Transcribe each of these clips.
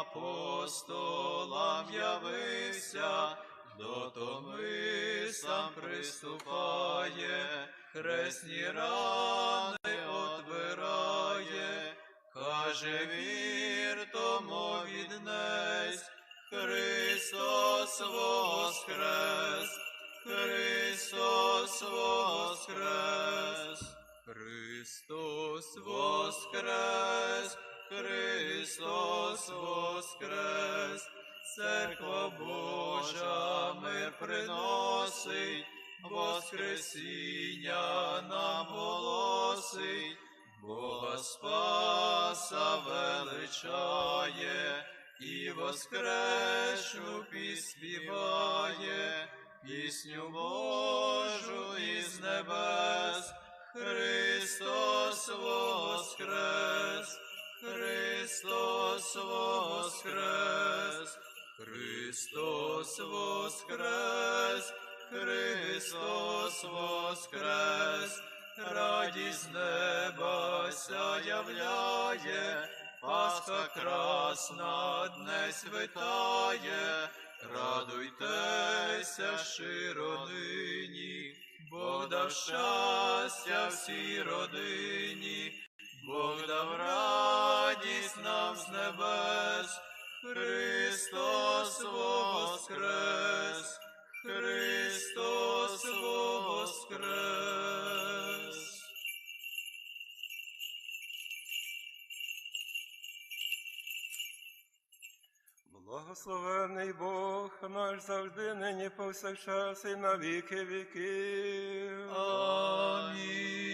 апостолам явився, до томи сам приступає, хресні рани отбирає, каже вір тому віднесь, Христос воскрес, Христос воскрес, Христос воскрес, Христос воскрес, Церква Божа мир приносить, Воскресіння нам голосить, Бога Спаса величає, і воскресну піспіває, пісню Божу із небес, Христос воскрес, Христос воскрес, Христос воскрес, Христос воскрес, радість неба сяявляє, Пасха красна днесь витає, радуйтеся щиро нині, Бог дав щастя всій родині, Бог дав радість нам з небес, Христос воскрес, Христос воскрес. Благословений Бог наш завжди, нині повсякчас і на віки віків. Амінь.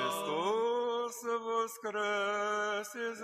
Воскрес із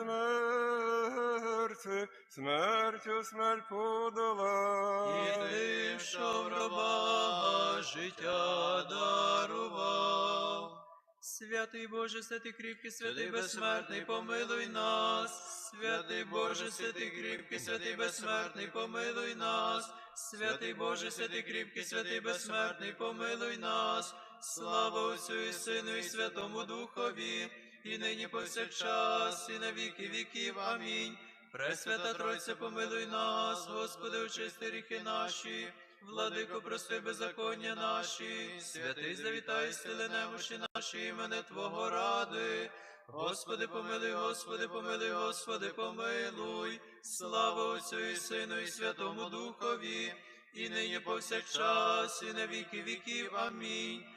мертвих, смертю смерть подолав. І тим, що в гробах життя дарував. Святий Боже, святий кріпкий, святий безсмертний, помилуй нас. Святий Боже, святий кріпкий, святий безсмертний, помилуй нас. Святий Боже, святий кріпкий, святий безсмертний, помилуй нас. Слава Отцю і Сину, і Святому Духові, і нині повсякчас, і на віки віків. Амінь. Пресвята Тройця, помилуй нас, Господи, очисти ріхи наші, владико, прости беззаконня наші, святий завітай, сили немощі наші, імене Твого ради. Господи, помилуй, Господи, помилуй, Господи, помилуй. Слава Отцю і Сину, і Святому Духові, і нині повсякчас, і на віки віків. Амінь.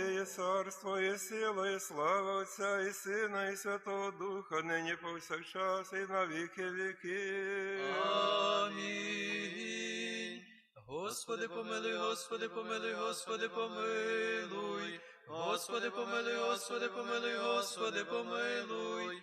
Твоє є царство, і сила, і слава Отця, і Сина, і Святого Духа, нині повсякчас, і на віки віки. Амінь. Господи, помилуй, Господи, помилуй, Господи, помилуй. Господи, помилуй, Господи, помилуй, Господи, помилуй.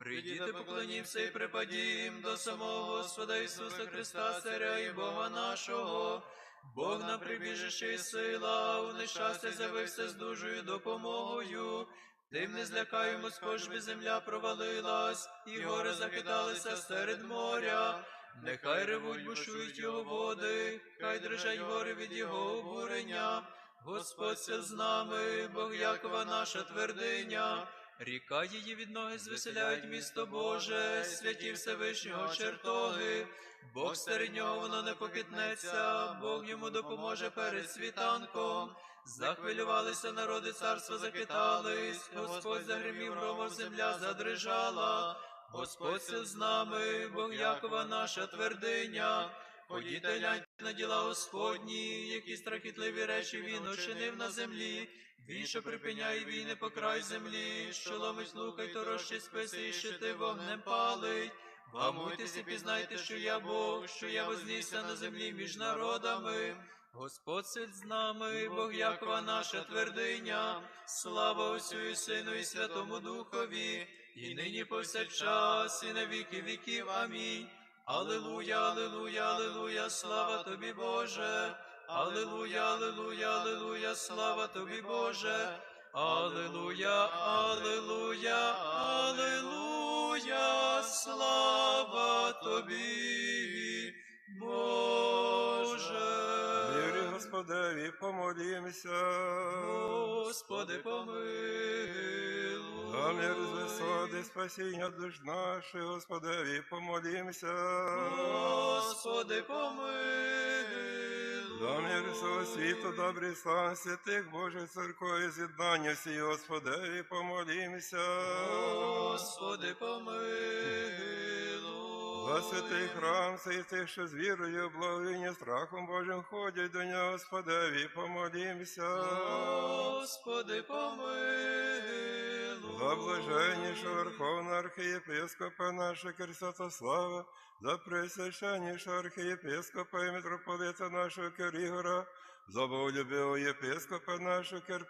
Прийдіте, поклонімся і припадім до самого Господа Ісуса Христа, Царя і Бога нашого. Бог нам прибіжище і сила, у нещастя з'явився з дужою допомогою. Тим не злякаємо, скож би земля провалилась, і гори захиталися серед моря. Нехай ревуть, бушують його води, хай дрижать гори від його обурення. Господь з нами, Бог Якова наша твердиня. Ріка її від ноги звеселяють місто Боже, святі Всевишнього чертоги. Бог серед нього воно не покитнеться, Бог йому допоможе перед світанком. Захвилювалися народи, царства захитались, Господь загримів громом, земля задрижала. Господь сил з нами, Бог Якова наша твердиня. Ходіть та гляньте на діла Господні, які страхітливі речі він учинив на землі. Він, що припиняє війни по край землі, що ломить лука й торощить списи, і щити вогнем палить. Вгамуйтеся, пізнайте, що я Бог, що я вознісся на землі між народами. Господь сидь з нами, Бог Якова наша твердиня, слава Отцю і Сину і Святому Духові, і нині повсякчас, і на віки віків. Амінь. Аллилуйя, аллилуйя, аллилуйя, слава тобі, Боже. Аллилуйя, аллилуйя, аллилуйя, слава тобі, Боже. Аллилуйя, аллилуйя, аллилуйя, слава тобі, Боже. Вірі Господеві, помолімся. Господи, помилуй. За мир з висоти, спасіння душ наших, Господеві, помолімся. Господи, помилуй. Мир всього світу, добрий слав святих Божих церков, з'єднання всі, Господеві, помолімся. Господи, помилуй. За святий храм, цей тих, що з вірою, благовіння, страхом Божим ходять до нього, Господеві, помолімся. Господи, помилуй. За блаженнішого Верховного архієпископа нашого Кирсатослава, за пресвященнішого архієпископа і митрополита нашого Кирігора, за боголюбивого єпископа нашого Кир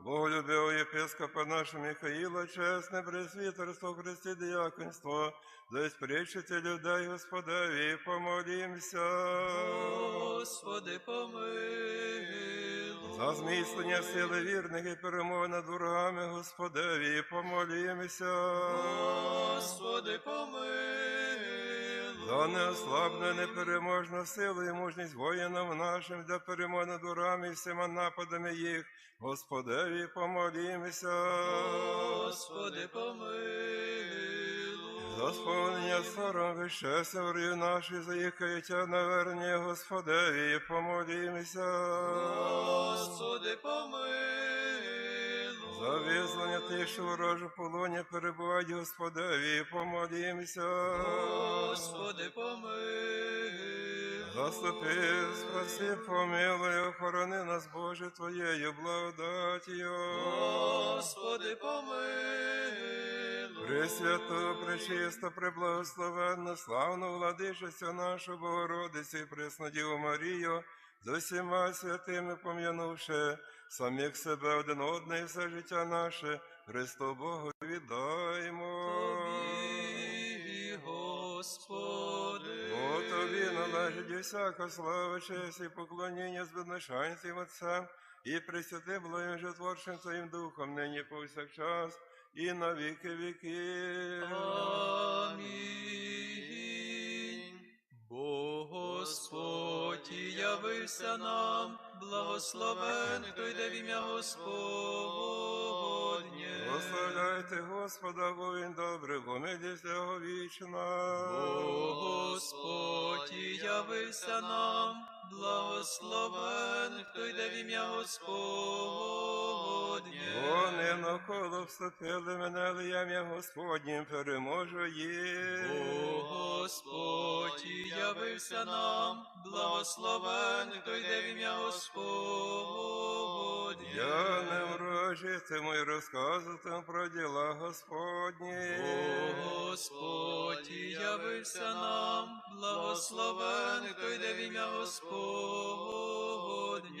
боголюбивого єпископа нашого Михаїла, чесне пресвітерство, Христі діяконство, за спричити людей Господеві, помолімся. Господи, помилуй. За зміцнення сили вірних і перемоги над ворогами Господеві, помолімося. Господи, помилуй. За неослабне, непереможну силу і мужність воїнам нашим для перемоги над ворогами і всіма нападами їх. Господеві, помолімося. Господи, помилуй. За сповнення сором вищеся ворію наші, за їх каяття Господеві, помолімося. Господи, помилуй. За визволення тих, що ворожу полоні перебувають Господеві, помолімося. Господи, помилуй. Заступи, спаси, помилуй, охорони нас, Боже, Твоєю благодатію. Господи, помилуй. Пресвяту, пречисто, преблагословенну, славну владичицю нашу Богородицю і пресну Діву Марію, з усіма святими пом'янувши самих себе один одне і все життя наше, Христу Богу віддаймо. Тобі, Господи. Бо тобі належить усяка слава, честь і поклоніння з безначальцем Отцем і присвятим благим житворчим Твоїм Духом, нині повсякчас і на віки віків. Амінь. Бо Господь явився нам, благословен, хто йде в ім'я Господнє. Прославляйте Господа, бо Він добрий, бо милість його вічна. Бо Господь явився нам, благословен, хто йде в ім'я Господнє. Вони навколо вступили мене, але я ім'я Господнім переможу їх. О Господь явився нам, благословен, хто йде в ім'я Господнє. Я не ворожитиму і розказуватиму про діла Господні. О Господь явився нам, благословен, хто йде в ім'я Господнє.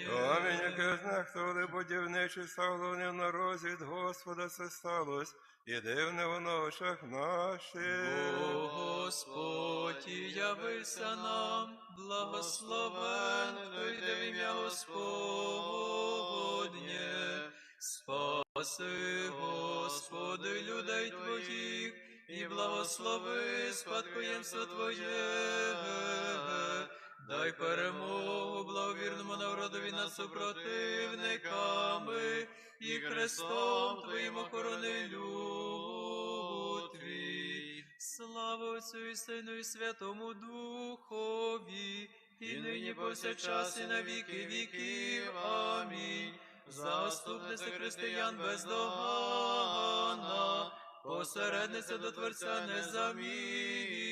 Камінь, яке знехтували будівничі, став головним на розвід Господа це сталось, і дивне в очах наших. О Господь і нам, благословен, хто йде в ім'я Господнє. Спаси, Господи, людей Твоїх, і благослови спадкоємство Твоє. Дай перемогу благовірному народові над супротивниками, і Христом Твоїм охорони Твій. Слава Отцю і Сину і Святому Духові, і нині повсякчас і на віки віків. Амінь. Заступниця християн бездоганна, посередниця до Творця незамінна,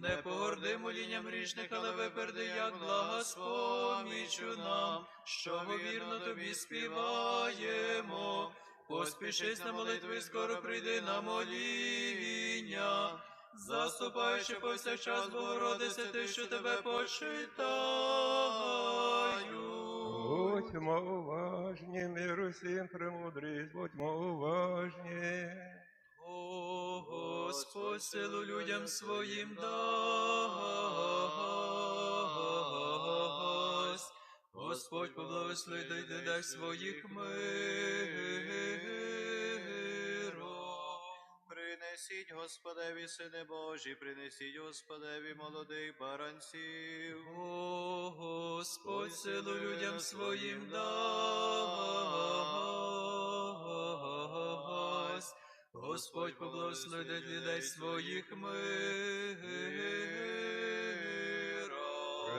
не погорди молінням грішних, але виперди, як благоспомічу нам, що вірно тобі співаємо. Поспішись на молитву і скоро прийди на моління. Заступаючи повсякчас, Богородице, ти, що тебе почитаю. Будьмо уважні, миру всім премудрість, будьмо уважні. О, Господь, силу людям своїм дасть. Господь поблагослови дай дай своїх миром. Принесіть Господеві, сини Божі, принесіть Господеві молодих баранців. О, Господь, силу людям своїм дасть. Господь поблагослови людей своїх миром.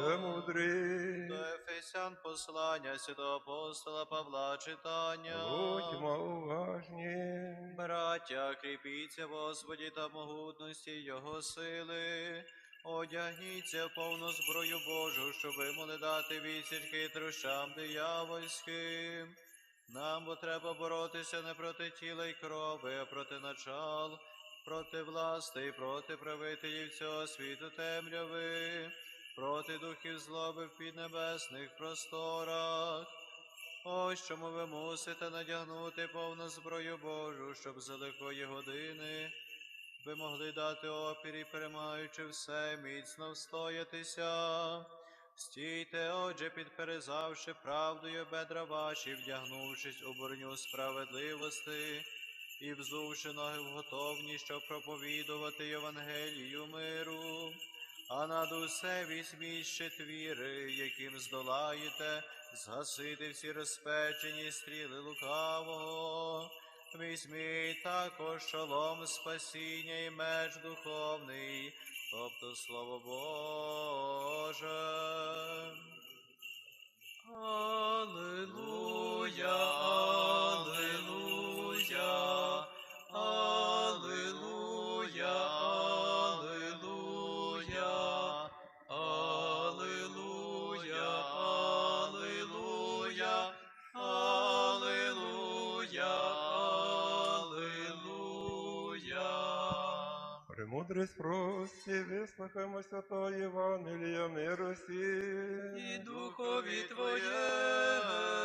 Премудрі, До Ефесян послання святого апостола Павла читання. будьмо уважні. Браття, кріпіться Господі та могутності Його сили. Одягніться в повну зброю Божу, щоб не дати відсіч хитрощам диявольським. Нам бо треба боротися не проти тіла й крови, а проти начал, проти власти і проти правителів цього світу темряви, проти духів злоби в піднебесних просторах. Ось чому ви мусите надягнути повну зброю Божу, щоб за лихої години ви могли дати опір і перемагаючи все, міцно встоятися. Стійте, отже, підперезавши правдою бедра ваші, вдягнувшись у броню справедливості і взувши ноги в готовність, щоб проповідувати Євангелію миру. А над усе візьміть щит віри, яким здолаєте, згасити всі розпечені стріли лукавого. Візьміть також шолом спасіння і меч духовний, тобто Слово Боже. Аллилуйя, Премудрість прості, вислухаймо святого Євангелія миру І духові Твоєму.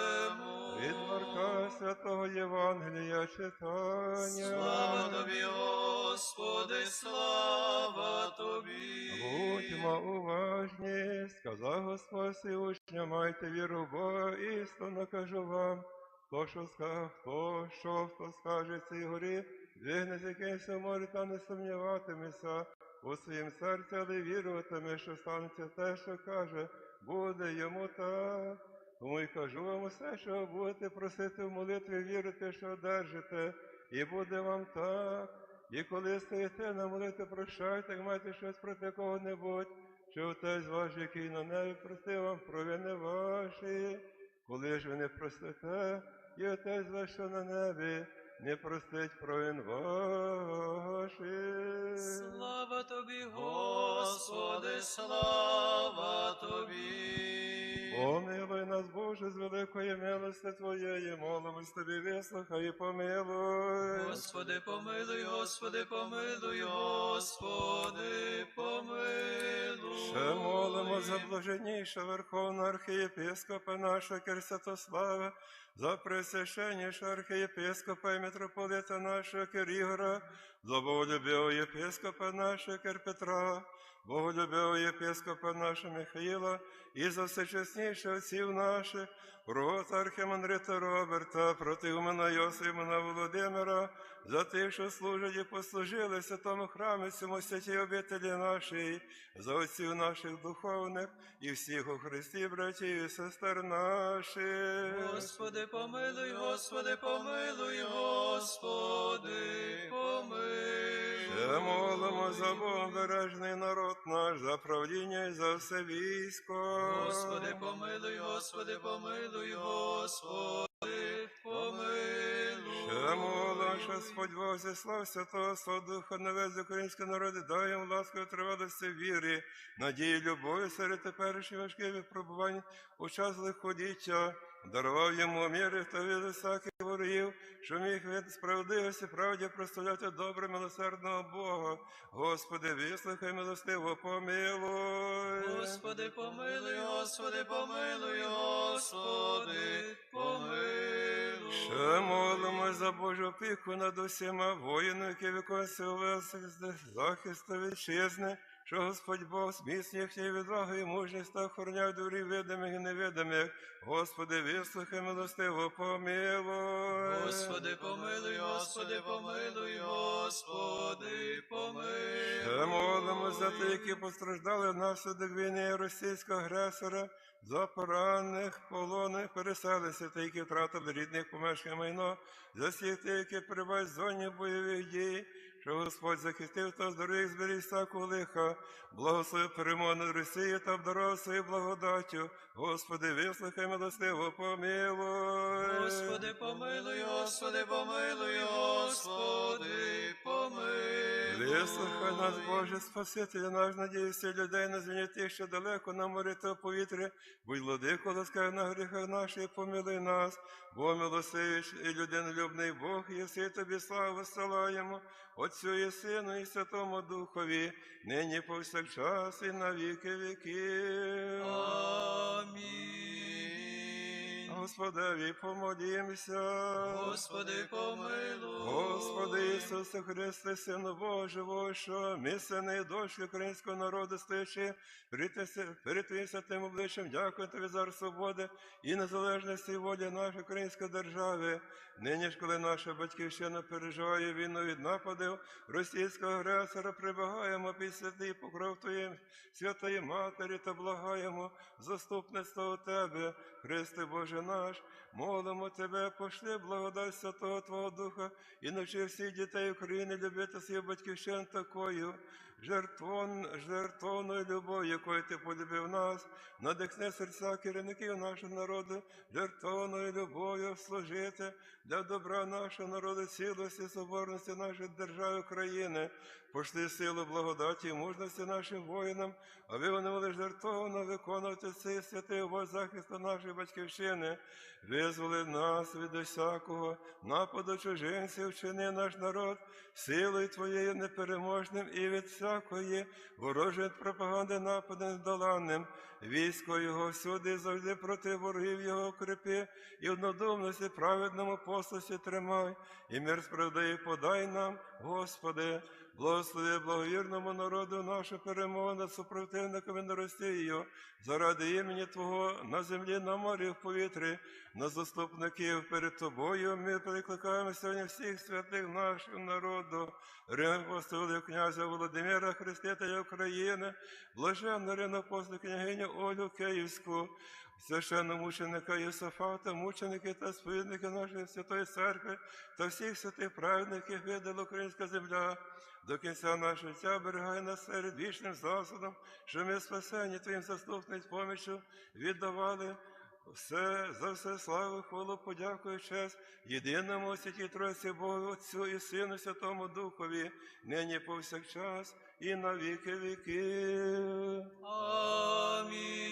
Від Марка святого Євангелія читання. Слава тобі, Господи, слава тобі. Будьмо уважні, сказав Господь всі учням, майте віру Бога, істинно кажу вам, хто що скаже, хто що, хто скаже цій горі, двигне з якимось морі та не сумніватиметься у своїм серці, але віруватиме, що станеться те, що каже, буде йому так. Тому й кажу вам усе, що будете просити в молитві, вірите, що одержите, і буде вам так. І коли стоїте на молитві, прощайте, як маєте щось проти кого-небудь, що отець ваш, який на небі, простив вам провини ваші. Коли ж ви не простите, і отець ваш, що на небі, не простить провин ваших. Слава тобі, Господи, слава тобі. Помилуй нас, Боже, з великої милости Твоєї, молимось Тобі, вислухай і помилуй. Господи, помилуй, Господи, помилуй, Господи, помилуй. Ще молимо за блаженніше Верховного архієпископа нашого Кирсятослава, за пресвященніше архієпископа і митрополита нашого Кирігора, за боголюбивого єпископа нашого Керпетра, боголюбивого єпископа нашого Михаїла, і за всечесніших отців наших, проти архімандрита Роберта, проти Умана Йосимана Володимира, за тих, що служать і послужили святому храмі цьому святій обителі нашій, за отців наших духовних і всіх у Христі, братів і сестер наших. Господи, помилуй, Господи, помилуй, Господи, помилуй. Молимо за Богобережний народ наш, за правління і за все військо. Господи, помилуй, Господи, помилуй, Господи, помилуй. Ще молимо, що Господь Бог зіслав Святого Свого Духа на весь український народ дай їм ласку тривалості вірі, надії, любові серед теперішніх важких випробувань у час лиходіття. Дарував йому міри та від всяких ворогів, що міг від справедливості правді прославляти добре милосердного Бога. Господи, вислухай милостиво, помилуй. Господи, помилуй, Господи, помилуй, Господи, помилуй. Ще молимо за Божу опіку над усіма воїнами, які виконують захисту вітчизни, що Господь Бог зміцнює їхньою відвагою і мужність та охороняє дурі видимих і невидимих. Господи, вислухай милостиво, помилуй. Господи, помилуй, Господи, помилуй, Господи, помилуй. Ще молимо за тих, які постраждали внаслідок війни російського агресора, за поранених, полонених, переселенців, та які втратили рідних помешкань майно, за всіх тих, які перебувають в зоні бойових дій, що Господь захистив та здоров'я зберіг всякого лиха, благослови перемогу Росії та обдарував свою благодаттю. Господи, вислухай милостиво, помилуй. Господи, помилуй, Господи, помилуй, Господи, помилуй. Вислухай нас, Боже, Спасителя наш, надіюся людей на звіні тих, що далеко на морі та в повітрі. Будь владико, ласкай на гріхах наших, помилуй нас, бо милосивий і людинолюбний Бог, єси тобі славу славаємо, Отцю і Сину, і Святому Духові, нині повсякчас і на віки. Амінь. Господеві помолімся. Господи, помилуй. Господи Ісусе Христе, Сину Божого, що місцений дощ українського народу стоячи, перед Твоїм святим обличчям, дякую Тобі за свободи і незалежності і волі нашої української держави. Нині ж, коли наша батьківщина переживає війну від нападів російського агресора, прибагаємо під святий покров Твоїм, святої Матері та благаємо заступництва у Тебе, Христе Боже наш, молимо Тебе, пошли благодать Святого Твого Духа і навчи всіх дітей України любити свою батьківщину такою, жертвон, жертвоною любов'ю, якою Ти полюбив нас, надихни серця керівників нашого народу, жертвоною любов'ю служити для добра нашого народу, цілості, соборності нашої держави України, пошли силу благодаті і мужності нашим воїнам, аби вони могли жертовно виконувати цей святий захисту нашої батьківщини, визволи нас від усякого нападу чужинців, вчини наш народ силою Твоєю непереможним і від всякої ворожої пропаганди нападу недоланним. Військо Його всюди завжди проти ворогів Його укріпи, і однодумності праведному послусі тримай, і мир справедливий подай нам, Господи. Благослови благовірному народу нашу перемогу над супротивниками на Росію, заради імені Твого на землі, на морі, в повітрі, на заступників перед Тобою. Ми прикликаємо сьогодні всіх святих нашого народу, Рим апостолів князя Володимира, Хрестителя України, блаженна ринопосла княгиню Олю Київську, священномученика Єсафата, мученики та сповідники нашої святої церкви та всіх святих праведників видала українська земля. До кінця нашого життя берегай нас серед вічним засудом, що ми спасені Твоїм заступним поміччю віддавали все за все славу, хвалу, подяку і честь єдиному святій Тройці Богу, Отцю і Сину Святому Духові, нині повсякчас і на віки віків. Амінь.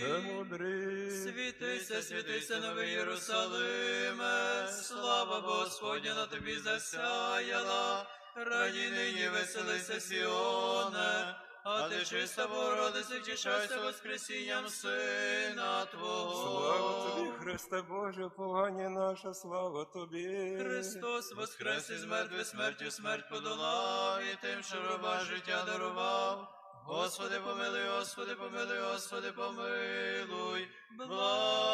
Премудрий. Світися, світися, новий Єрусалиме, слава Господня на тобі засяяла, раді нині веселися, Сіоне, А ти чиста Богородице, втішайся воскресінням Сина Твого. Слава тобі, Христе Боже, повання наша, слава тобі. Христос воскрес із мертвих смертю смерть подолав, і тим, що раба життя дарував. Господи, помилуй, Господи, помилуй, Господи, помилуй, благослови.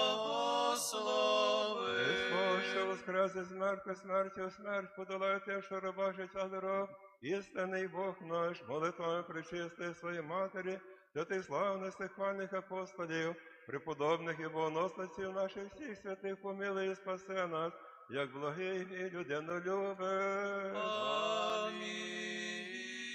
Христос, що воскрес із мертвих смертю, смерть подолає те, що раба життя дарував. Істинний Бог наш, молитвами причисти своїй матері, святих славних хвальних апостолів, преподобних і богоносниців наших всіх святих помилуй і спасе нас, як благий і людинолюбий. Амінь.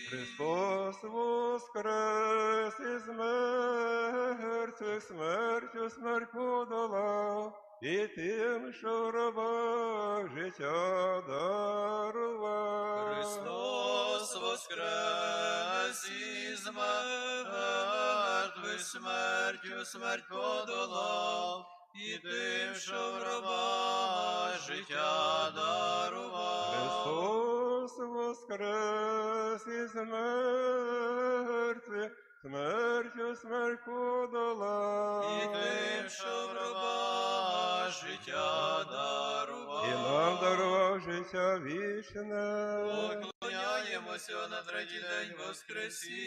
Христос воскрес із мертвих смертю смерть подолав, і тим, що в рабах життя дарував. Христос воскрес із мертвих смертю смерть подолав, і тим, що в раба життя дарував. Христос воскрес із мертвих смертю смерть подолав. І тим, що в раба життя дарував. Нам вічне. Поклоняємося на третій день Воскресінню.